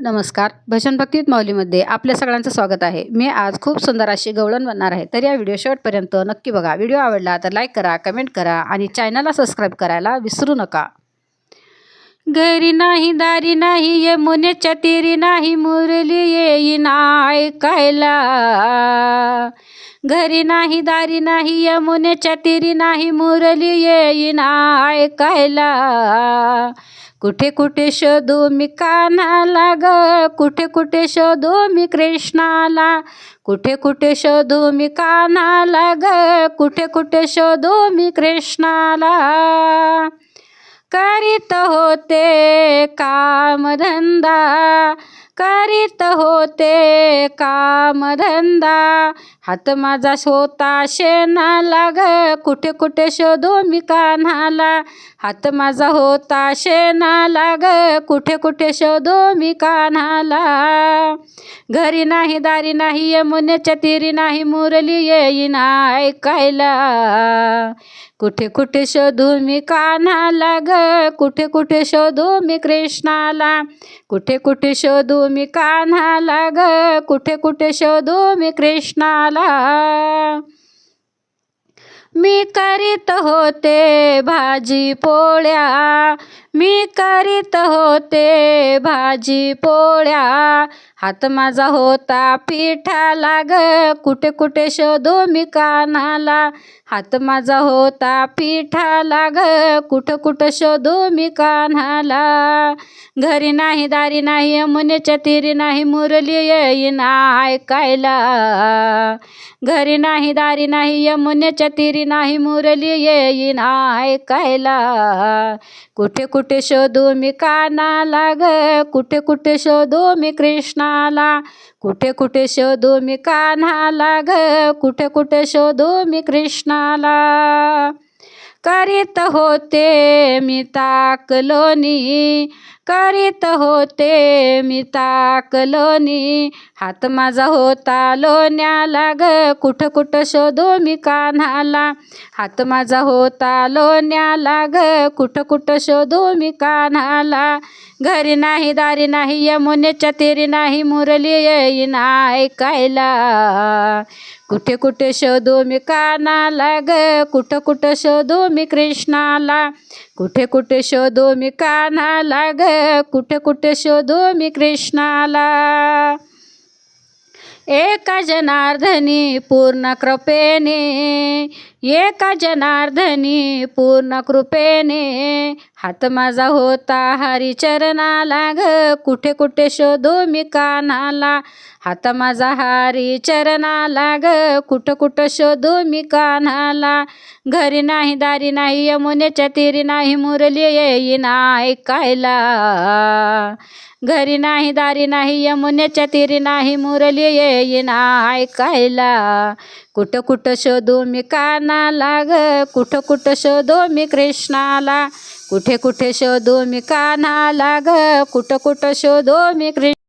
नमस्कार. भजन भक्तीत माऊलीमध्ये आपल्या सगळ्यांचं स्वागत आहे. मी आज खूप सुंदर अशी गवळण बनणार आहे. तर या व्हिडिओ शेवटपर्यंत नक्की बघा. व्हिडिओ आवडला तर लाईक करा कमेंट करा आणि चॅनलला सबस्क्राईब करायला विसरू नका. घरी नाही दारी नाही ये मुनेच्या तिरी नाही मुरली येईना ऐकायला घरी नाही दारी नाही यमुनेच्या तिरी नाही मुरली येईना ऐकायला कुठे कुठे शोधू मी कान्हाला ग? कुठे कुठे शोधू मी कृष्णाला? कुठे कुठे शोधू मी कान्हाला ग? कुठे कुठे शोधू मी कृष्णाला? करीत होते कामधंदा करीत होते कामधंदा. हात माझा स्वता शेणा लाग कुठे कुठे शोधू मी कान्हाला. हात माझा होता शेणा लाग कुठे कुठे शोधू मी कान्हाला. घरी नाही दारी नाही यमुनेच्या तिरी नाही मुरली येईना ऐकायला. कुठे कुठे शोधू मी कान्हाला ग कुठे कुठे शोधू मी कृष्णाला. कुठे कुठे शोधू मी कान्हाला ग कुठे कुठे शोधू मी कृष्णाला? मी करीत होते भाजी पोळ्या मी करीत होते भाजी पोळ्या हात माझा होता पिठाला ग. कुठे कुठे शोधो मी कानाला. हात माझा होता पिठाला ग. कुठं कुठं शोधो मी कान्हाला घरी नाही दारी नाही यमुनेच्या तिरी नाही मुरली येईना ऐकायला. घरी नाही दारी नाही यमुनेच्या तिरी नाही मुरली येईना ऐकायला. कुठे कुठे शोधू मी कानाला ग. कुठे कुठे शोधू मी कृष्णा कृष्णाला कुठे कुठे शोधू मी कान्हाला ग? कुठे कुठे शोधू मी कृष्णाला? करीत होते मी ताकलोनी. करीत होते मी ताकलोनी. हात माझा होता लोण्याला ग. कुठं कुठं शोधू मी कान्हाला. हात माझा होता लोण्याला ग. कुठं कुठं शोधू मी कान्हाला. घरी नाही दारी नाही यमुनेच्या तेरी नाही मुरली येईना ऐकायला. कुठे कुठे शोधू मी कानाला ग. कुठं कुठं शोधू मी कृष्णाला. कुठे कुठे शोधू मी कान्हाला ग. कुठे कुठे शोधू मी कृष्णाला? एका जनार्दनी पूर्ण कृपेने एका जनार्दनी पूर्ण कृपेने हात माझा होता हरिचरणाला ग. कुठे कुठे शोधो मी कानाला. हात माझा हरी चरणाला ग. कुठं कुठं शोधो मी कानाला. घरी नाही दारी नाही यमुनेच्या तिरी नाही मुरली येईना ऐकायला घरी नाही दारी नाही यमुनेच्या तिरी नाही मुरली येईना ऐकायला कुठं कुठं शोधू मी कानाला ग. कुठं कुठं शोधो मी कृष्णाला. कुठे कुठे शोधू मी कानाला ग कुठं कुठं शोधू मी कृष्ण